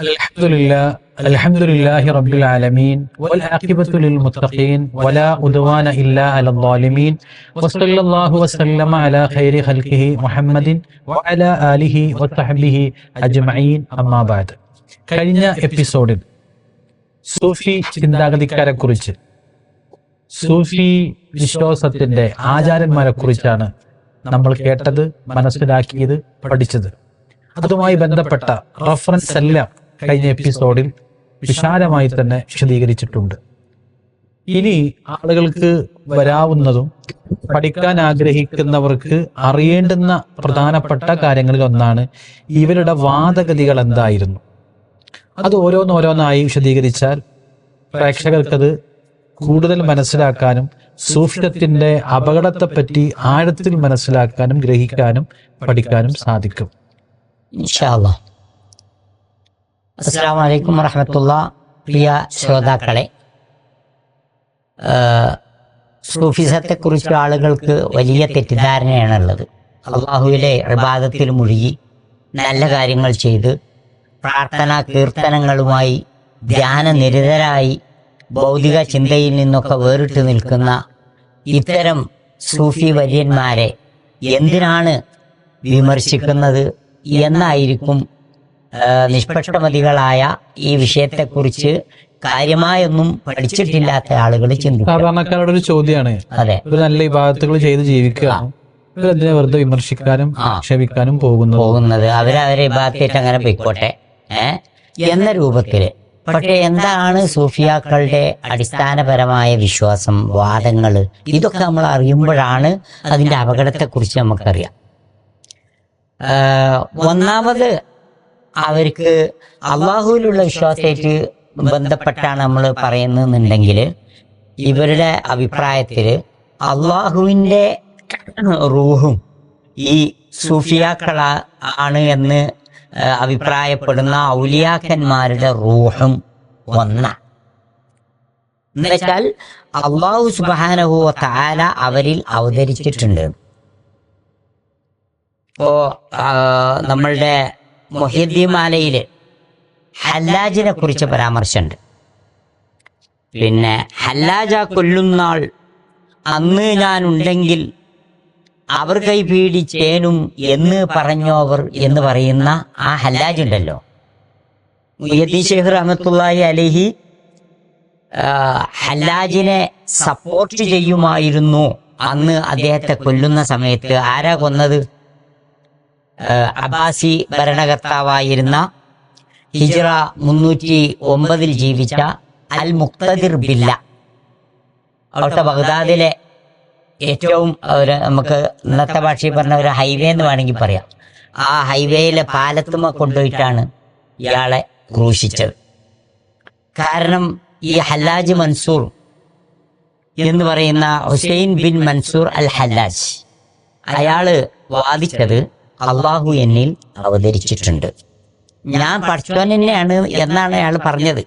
الحمد لله الحمد لله رب العالمين والعاقبة للمتقين ولا عدوان إلا على الظالمين وصلى الله وسلم على خير خلقه محمد وعلى آله وصحبه أجمعين أما بعد കഴിഞ്ഞ എപ്പിസോഡിൽ സൂഫി ചിന്താഗതിക്കാരെ കുറിച്ച് സൂഫി വിശ്വാസത്തിന്റെ ആചാരന്മാരെ കുറിച്ചാണ് നമ്മൾ കേട്ടത് മനസ്സിലാക്കിയത് പഠിച്ചത് അതുമായി ബന്ധപ്പെട്ട റഫറൻസ് എല്ലാം കഴിഞ്ഞ എപ്പിസോഡിൽ വിശാലമായി തന്നെ വിശദീകരിച്ചിട്ടുണ്ട്. ഇനി ആളുകൾക്ക് വരാവുന്നതും പഠിക്കാൻ ആഗ്രഹിക്കുന്നവർക്ക് അറിയേണ്ടുന്ന പ്രധാനപ്പെട്ട കാര്യങ്ങളിൽ ഒന്നാണ് ഇവരുടെ വാദഗതികൾ എന്തായിരുന്നു. അത് ഓരോന്നോരോന്നായി വിശദീകരിച്ചാൽ പ്രേക്ഷകർക്കത് കൂടുതൽ മനസ്സിലാക്കാനും സൂക്ഷ്മത്തിന്റെ അപകടത്തെപ്പറ്റി ആഴത്തിൽ മനസ്സിലാക്കാനും ഗ്രഹിക്കാനും പഠിക്കാനും സാധിക്കും. ഇൻഷാല്ലാ അസ്സാം വലൈക്കും വറഹമത്തുള്ള. പ്രിയ ശ്രോതാക്കളെ സൂഫിസത്തെ കുറിച്ച് ആളുകൾക്ക് വലിയ തെറ്റിദ്ധാരണയാണുള്ളത്. അള്ളാഹുവിലെ ഇബാദത്തിൽ മുഴുകി നല്ല കാര്യങ്ങൾ ചെയ്ത് പ്രാർത്ഥന കീർത്തനങ്ങളുമായി ധ്യാന നിരതരായി ഭൗതിക ചിന്തയിൽ നിന്നൊക്കെ വേറിട്ട് നിൽക്കുന്ന ഇത്തരം സൂഫി വര്യന്മാരെ എന്തിനാണ് വിമർശിക്കുന്നത് എന്നായിരിക്കും നിഷ്പക്ഷമതികളായ ഈ വിഷയത്തെക്കുറിച്ച് കാര്യമായൊന്നും പഠിച്ചിട്ടില്ലാത്ത ആളുകൾ ചിന്തിക്കും സാധാരണക്കാരുടെ ഒരു ചോദ്യമാണ് അതെ. ഇവർ നല്ല വിഭാഗത്തുകൾ ചെയ്ത് ജീവിക്കുക. ഇവരെന്തിനെ വെറുതെ വിമർശിക്കാനും. ആക്ഷേപിക്കാനും പോകുന്നു പോകുന്നത്. അവരവരെ ഭാഗത്തേറ്റ് അങ്ങനെ പോയിക്കോട്ടെ. എന്ന രൂപത്തിൽ പക്ഷെ എന്താണ് സൂഫിയാക്കളുടെ അടിസ്ഥാനപരമായ വിശ്വാസം വാദങ്ങൾ ഇതൊക്കെ നമ്മൾ അറിയുമ്പോഴാണ് അതിന്റെ അപകടത്തെക്കുറിച്ച് നമുക്കറിയാം. ഒന്നാമത് അവർക്ക് അള്ളാഹുവിലുള്ള വിശ്വാസമായിട്ട് ബന്ധപ്പെട്ടാണ് നമ്മൾ പറയുന്നതെന്നുണ്ടെങ്കിൽ ഇവരുടെ അഭിപ്രായത്തിൽ അള്ളാഹുവിന്റെ റൂഹും ഈ സൂഫിയാക്കള ആണ് എന്ന് അഭിപ്രായപ്പെടുന്ന ഔലിയാക്കന്മാരുടെ റൂഹും ഒന്ന. എന്നുവെച്ചാൽ അള്ളാഹു സുബാനഹു താല അവരിൽ അവതരിച്ചിട്ടുണ്ട്. ഇപ്പോ നമ്മളുടെ മൊഹിദ്ദിമാലയിൽ ഹല്ലാജിനെ കുറിച്ച് പരാമർശമുണ്ട്. പിന്നെ ഹല്ലാജ കൊല്ലുന്നാൾ അന്ന് ഞാൻ ഉണ്ടെങ്കിൽ അവർ കൈ പീഡിച്ചേനും എന്ന് പറഞ്ഞോവർ എന്ന് പറയുന്ന ആ ഹല്ലാജ് ഉണ്ടല്ലോ മുയ്യദ്ദീൻ ഷെയ്ഖ് അലഹി ഹല്ലാജിനെ സപ്പോർട്ട് ചെയ്യുമായിരുന്നു അന്ന് അദ്ദേഹത്തെ കൊല്ലുന്ന സമയത്ത്. ആരാ കൊന്നത്? ആ, അബ്ബാസി ഭരണകർത്താവായിരുന്ന ഹിജ്റ മുന്നൂറ്റി ഒമ്പതിൽ ജീവിച്ച അൽ മുക്തദിർ ബില്ല. അവിടുത്തെ ബഗ്ദാദിലെ ഏറ്റവും ഒരു നമുക്ക് ഇന്നത്തെ ഭാഷയിൽ പറഞ്ഞ ഒരു ഹൈവേ എന്ന് വേണമെങ്കിൽ പറയാം. ആ ഹൈവേയിലെ പാലത്തുമ കൊണ്ടുപോയിട്ടാണ് ഇയാളെ ക്രൂശിച്ചത്. കാരണം ഈ ഹല്ലാജ് മൻസൂർ എന്ന് പറയുന്ന Husain bin Mansur al Hallaj അയാൾ വാദിച്ചത് അള്ളാഹു എന്നിൽ അവതരിച്ചിട്ടുണ്ട്. ഞാൻ തന്നെയാണ് എന്നാണ് അയാൾ പറഞ്ഞത്.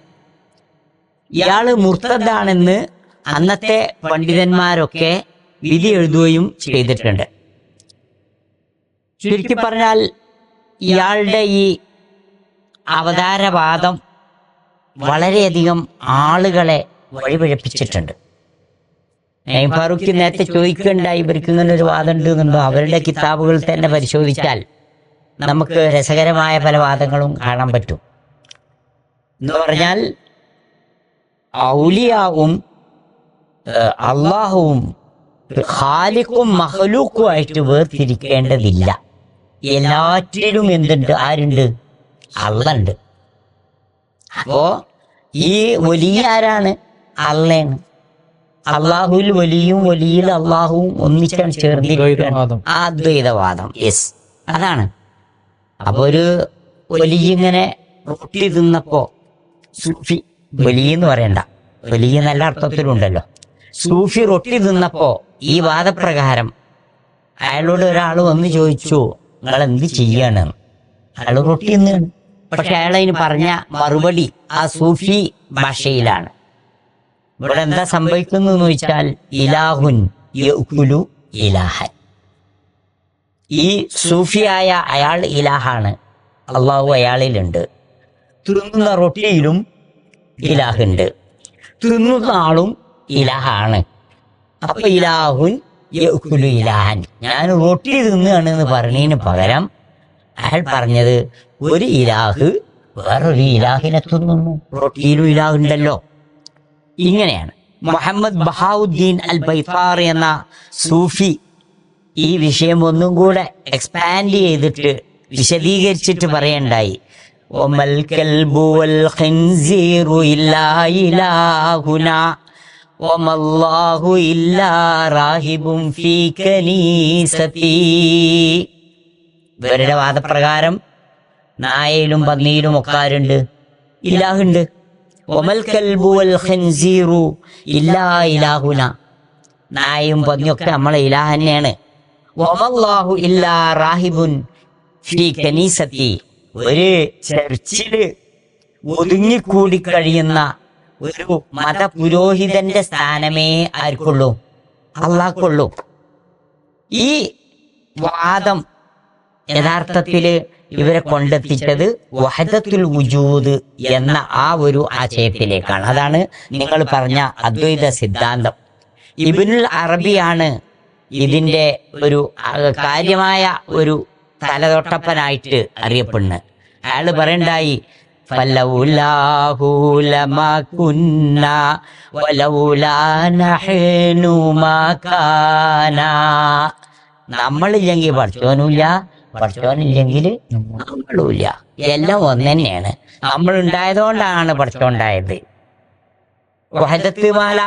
ഇയാൾ മുർത്തദാണെന്ന് അന്നത്തെ പണ്ഡിതന്മാരൊക്കെ വിധി എഴുതുകയും ചെയ്തിട്ടുണ്ട്. ചുരുക്കി പറഞ്ഞാൽ ഇയാളുടെ ഈ അവതാരവാദം വളരെയധികം ആളുകളെ വഴിപിഴപ്പിച്ചിട്ടുണ്ട്. നൈം ഫാറൂഖ് നേരത്തെ ചോദിക്കണ്ടായി ഇവർക്ക് ഇങ്ങനെ ഒരു വാദം ഉണ്ട് എന്നുണ്ടോ? അവരുടെ കിതാബുകൾ തന്നെ പരിശോധിച്ചാൽ നമുക്ക് രസകരമായ പല വാദങ്ങളും കാണാൻ പറ്റും. എന്ന് പറഞ്ഞാൽ ഔലിയാവും അള്ളാഹുവും മഹലൂക്കും മഹലൂക്കുമായിട്ട് വേർതിരിക്കേണ്ടതില്ല. എല്ലാറ്റിലും എന്തുണ്ട്? ആരുണ്ട്? അള്ളുണ്ട് അപ്പോ ഈ വലിയ ആരാണ്? അള്ളയാണ്. അള്ളാഹുവിൽ വലിയും വലിയിൽ അള്ളാഹുവും ഒന്നിച്ചാണ് ചേർന്നിരിക്കുന്നത്. ആ അദ്വൈതവാദം യെസ് അതാണ്. അപ്പൊ ഒരു വലിയ ഇങ്ങനെ റൊട്ടി തിന്നപ്പോ സൂഫി വലിയ എന്ന് പറയണ്ട. വലിയ നല്ല അർത്ഥത്തിലുണ്ടല്ലോ. സൂഫി റൊട്ടി തിന്നപ്പോ ഈ വാദപ്രകാരം അയാളോട് ഒരാൾ വന്ന് ചോദിച്ചു നിങ്ങൾ എന്ത് ചെയ്യാണ്? അയാൾ റൊട്ടി തിന്നാണ് പക്ഷെ അയാൾ അതിന് പറഞ്ഞ മറുപടി ആ സൂഫി ഭാഷയിലാണ്. ഇവിടെ എന്താ സംഭവിക്കുന്നതെന്ന് വെച്ചാൽ ഇലാഹുൻ യഅ്കുലു ഇലാഹൻ. ഈ സൂഫിയായ അയാൾ ഇലാഹാണ്. അള്ളാഹു അയാളിലുണ്ട്. തിന്നുന്ന റൊട്ടിയിലും ഇലാഹുണ്ട്. തിന്നുന്ന ആളും ഇലാഹാണ്. അപ്പൊ ഇലാഹുൻ യഅ്കുലു ഇലാഹൻ. ഞാൻ റൊട്ടി തിന്നുകയാണ് എന്ന് പറഞ്ഞതിന് പകരം അയാൾ പറഞ്ഞത് ഒരു ഇലാഹ് വേറൊരു ഇലാഹിനെ തിന്നുന്നു. റൊട്ടിയിലും ഇലാഹുണ്ടല്ലോ. ഇങ്ങനെയാണ്. മുഹമ്മദ് ബഹാവുദ്ദീൻ അൽ ബൈഫാർ എന്ന സൂഫി ഈ വിഷയം ഒന്നും കൂടെ എക്സ്പാൻഡ് ചെയ്തിട്ട് വിശദീകരിച്ചിട്ട് പറയണ്ടായി. ഒമൽ ഇല്ലാ റാഹിബും ഇവരുടെ വാദപ്രകാരം നായയിലും പന്നിയിലും ഒക്കാരുണ്ട്. ഇലാഹുണ്ട്. ഒമൽ കൽബു വൽ ഖൻസീറു ഇല്ലാ ഇലാഹുന നായും പന്നിയൊക്കെ നമ്മളെ ഇലാഹ തന്നെയാണ്. ഒമല്ലാഹു ഇല്ലാ റാഹിബുൻ ഫീ കനീസത്തി. ഒരു ചർച്ചിൽ ഒതുങ്ങിക്കൂടി കഴിയുന്ന ഒരു മതപുരോഹിതന്റെ സ്ഥാനമേ ആർക്കുള്ളൂ? അള്ളാഹ്ക്കുള്ളൂ. ഈ വാദം യഥാർത്ഥത്തിൽ ഇവരെ കൊണ്ടെത്തിച്ചത് വഹദത്തുൽ വുജൂദ് എന്ന ആ ഒരു ആശയത്തിലേക്കാണ്. അതാണ് നിങ്ങൾ പറഞ്ഞ അദ്വൈത സിദ്ധാന്തം. ഇബിനുൽ അറബിയാണ് ഇതിന്റെ ഒരു കാര്യമായ ഒരു തലതൊട്ടപ്പനായിട്ട് അറിയപ്പെടുന്നത്. അയാൾ പറയണ്ടായി നമ്മളില്ലെങ്കിൽ പഠിച്ചോനുമില്ല പഠിച്ചോനില്ലെങ്കിൽ നമ്മളുമില്ല എല്ലാം ഒന്ന് തന്നെയാണ് നമ്മൾ ഉണ്ടായതുകൊണ്ടാണ് പഠിച്ചോണ്ടായത്. വഹദത്ത് മാല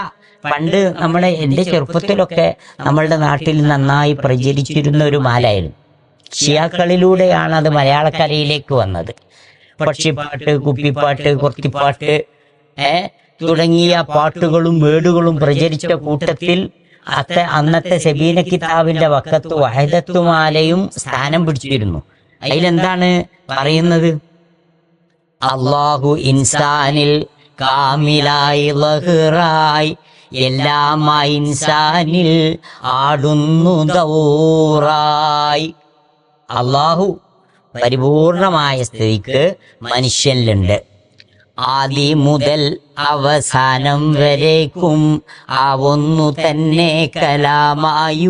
പണ്ട് നമ്മുടെ എന്റെ ചെറുപ്പത്തിലൊക്കെ നമ്മളുടെ നാട്ടിൽ നന്നായി പ്രചരിച്ചിരുന്ന ഒരു മാലയായിരുന്നു ഷിയാക്കളിലൂടെയാണ് അത് മലയാളക്കരയിലേക്ക് വന്നത്. പക്ഷിപ്പാട്ട് കുപ്പിപ്പാട്ട് കുർത്തിപ്പാട്ട് ഏ തുടങ്ങിയ പാട്ടുകളും വേടുകളും പ്രചരിച്ച കൂട്ടത്തിൽ അത്ത അന്നത്തെ സബീന കിതാബിന്റെ വക്കത്ത് വഹദത്തുമാലയും സ്ഥാനം പിടിച്ചിരുന്നു. അതിലെന്താണ് പറയുന്നത്? അള്ളാഹു ഇൻസാനിൽ കാമിലായി ലഹ്റായി എല്ലാമായി ഇൻസാനിൽ ആടുന്നു ദൗറായി. അള്ളാഹു പരിപൂർണമായ സ്ഥിതിക്ക് മനുഷ്യനിലുണ്ട്. ആദി മുതൽ അവസാനം വരേക്കും ആ ഒന്നു തന്നെ കലാമായുദീക്കും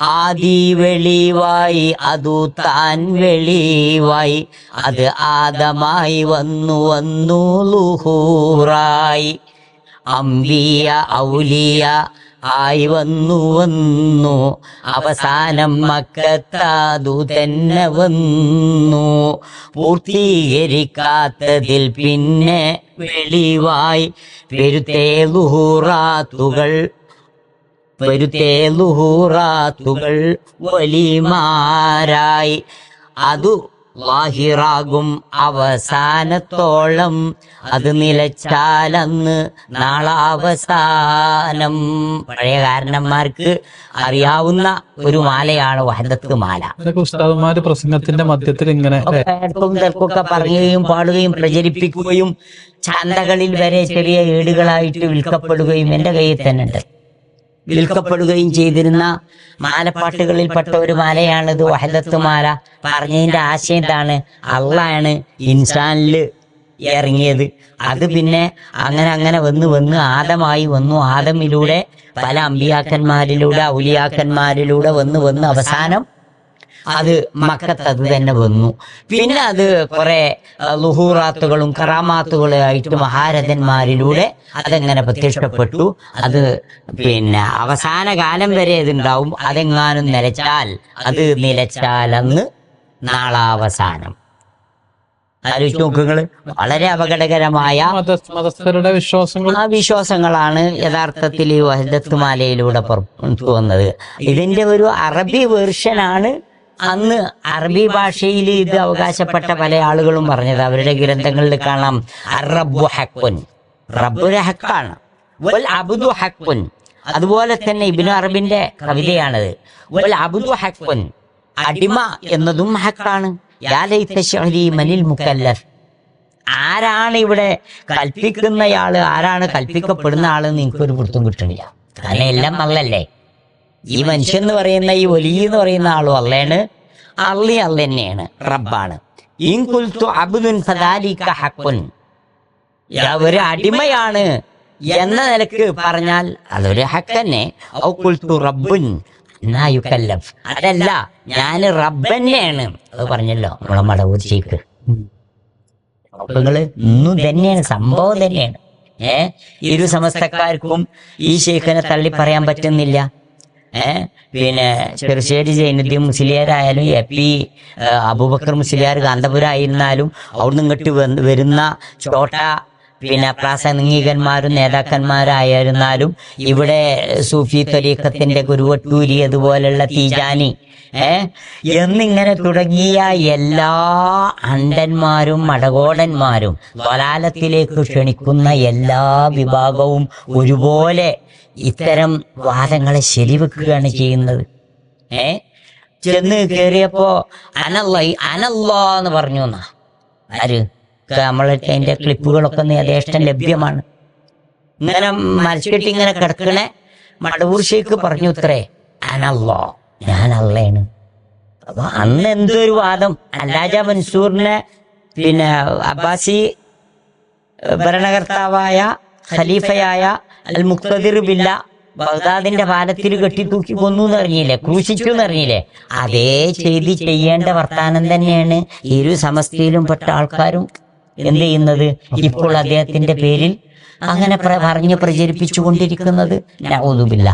ആദി വെളിവായി അതു താൻ വെളിവായി അത് ആദമായി വന്നു വന്നു ലുഹൂറായി. അംബിയ ഔലിയ ആയി വന്നു വന്നു. അവസാനം മക്കത്താതു തന്നെ വന്നു. പൂർത്തീകരിക്കാത്തതിൽ പിന്നെ വെളിവായി. പെരുത്തേലുഹൂറാത്തുകൾ പെരുത്തേലുഹൂറാത്തുകൾ വലിമാരായി. അതു വാഹിറാകും അവസാനത്തോളം അത് നിലച്ചാലന്ന് നാളാവസാനം. പഴയ കാരണന്മാർക്ക് അറിയാവുന്ന ഒരു മാലയാണ് വഹദത്ത് മാല. ഉസ്താദ്മാര് പ്രസംഗത്തിന്റെ മധ്യത്തിൽ ഇങ്ങനെ തിരക്കൊക്കെ പറയുകയും പാടുകയും പ്രചരിപ്പിക്കുകയും ചന്തകളിൽ വരെ ചെറിയ ഏടുകളായിട്ട് വിൽക്കപ്പെടുകയും എന്റെ കയ്യിൽ തന്നെ ഉണ്ട്. വിൽക്കപ്പെടുകയും ചെയ്തിരുന്ന മാലപ്പാട്ടുകളിൽപ്പെട്ട ഒരു മാലയാണിത് വഹദത്ത് മാല. പറഞ്ഞതിന്റെ ആശയം എന്താണ് അള്ളാണ് ഇൻസാനിൽ ഇറങ്ങിയത്. അത് പിന്നെ അങ്ങനെ അങ്ങനെ വന്ന് വന്ന് ആദമായി വന്നു. ആദമിലൂടെ പല അമ്പിയാക്കന്മാരിലൂടെ ഔലിയാക്കന്മാരിലൂടെ വന്ന് വന്ന് അവസാനം അത് മക്കത്ത് അത് തന്നെ വന്നു. പിന്നെ അത് കുറെ ലുഹൂറാത്തുകളും കറാമാത്തുകളും ആയിട്ട് മഹാരഥന്മാരിലൂടെ അതെങ്ങനെ പ്രത്യക്ഷപ്പെട്ടു. അത് പിന്നെ അവസാന കാലം വരെ ഇതുണ്ടാവും. അതെങ്ങാനും നിലച്ചാൽ അത് നിലച്ചാൽ അന്ന് നാളാവസാനം. ആലോചിച്ച് വളരെ അപകടകരമായ മത മതസ്ഥരുടെ വിശ്വാസങ്ങൾ. ആ വിശ്വാസങ്ങളാണ് യഥാർത്ഥത്തിൽ ഈ വഹദത്ത് മാലയിലൂടെ പുറത്തു വന്നത്. ഇതിന്റെ ഒരു അറബി വേർഷനാണ് അന്ന് അറബി ഭാഷയിൽ ഇത് അവകാശപ്പെട്ട പല ആളുകളും പറഞ്ഞത്. അവരുടെ ഗ്രന്ഥങ്ങളിൽ കാണാം. അറബു ഹക്കുൻ. റബ്ബുര ഹക്കാണ്. വൽ അബുദു ഹക്കുൻ. അതുപോലെ തന്നെ ഇബിനു അറബിന്റെ കവിതയാണത്. വൽ അബുദു ഹക്കുൻ. അടിമ എന്നതും ഹക്കാണ്. മനിൽ മുക്കല്ലഫ്. ആരാണ് ഇവിടെ കൽപ്പിക്കുന്നയാൾ? ആരാണ് കൽപ്പിക്കപ്പെടുന്ന ആൾ നിങ്ങൾക്കൊരു പിടുത്തം കിട്ടണില്ല. കാരണം എല്ലാം അല്ലല്ലേ ഈ മനുഷ്യൻ എന്ന് പറയുന്ന ഈ ഒലി എന്ന് പറയുന്ന ആളും അള്ളയാണ്. അള്ളി അള്ള തന്നെയാണ് റബ്ബാണ് ഒരു അടിമയാണ് എന്ന നിലയ്ക്ക് പറഞ്ഞാൽ അതൊരു ഹക്കന്നെ ഔ കുൽത്തു റബ്ബുൻ അതല്ല ഞാൻ റബ്ബന്നെയാണ്. അത് പറഞ്ഞല്ലോ നമ്മളെ മടവൂർ ഷെയ്ഖ് നിങ്ങൾ ഇന്നും തന്നെയാണ് സംഭവം തന്നെയാണ് ഏ ഇരു സമസ്തക്കാർക്കും ഈ ഷെയ്ഖിനെ തള്ളി പറയാൻ പറ്റുന്നില്ല. പിന്നെ ചെറുശ്ശേരി ജൈനുദ്ദീൻ മുസ്ലിയാരായാലും എ പി അബൂബക്കർ മുസ്ലിയാർ കാന്തപുരായിരുന്നാലും അവിടുന്ന് ഇങ്ങോട്ട് വരുന്ന ചോട്ട പിന്നെ പ്രാസംഗികന്മാരും നേതാക്കന്മാരായിരുന്നാലും ഇവിടെ സൂഫി തൊലീഖത്തിന്റെ ഗുരുവട്ടൂരി അതുപോലുള്ള തീജാനി എന്നിങ്ങനെ തുടങ്ങിയ എല്ലാ അണ്ടന്മാരും മടകോടന്മാരും വലാലത്തിലേക്ക് ക്ഷണിക്കുന്ന എല്ലാ വിഭാഗവും ഒരുപോലെ ഇത്തരം വാദങ്ങളെ ശരിവെക്കുകയാണ് ചെയ്യുന്നത്. ഏ? ചെന്ന് കയറിയപ്പോ അനല്ല അനല്ലോ എന്ന് പറഞ്ഞു എന്നാ. ആര്? നമ്മളെ അതിന്റെ ക്ലിപ്പുകളൊക്കെ യഥേഷ്ടം ലഭ്യമാണ്. ഇങ്ങനെ മത്സ്യട്ടി ഇങ്ങനെ കിടക്കണേ. മടവൂർ ഷേക്ക് പറഞ്ഞു ഇത്രേ. അനല്ലോ ഞാൻ അല്ലേണ് അപ്പൊ അന്ന് എന്തൊരു വാദം? അല്ലാജ മൻസൂറിനെ പിന്നെ അബ്ബാസി ഭരണകർത്താവായ ഖലീഫയായ അൽ മുക്തദിർ ബില്ല ബഗ്ദാദിന്റെ പാലത്തിൽ കെട്ടിത്തൂക്കി കൊന്നു എന്നറിഞ്ഞില്ലേ ക്രൂശിച്ചു എന്നറിഞ്ഞില്ലേ അതേ ചെയ്തി ചെയ്യേണ്ട വർത്താനം തന്നെയാണ് ഇരു സമസ്തയിലും പെട്ട ആൾക്കാരും എന്ത് ചെയ്യുന്നത്? ഇപ്പോൾ അദ്ദേഹത്തിന്റെ പേരിൽ അങ്ങനെ പറഞ്ഞു പ്രചരിപ്പിച്ചു കൊണ്ടിരിക്കുന്നത് നഊദുബില്ല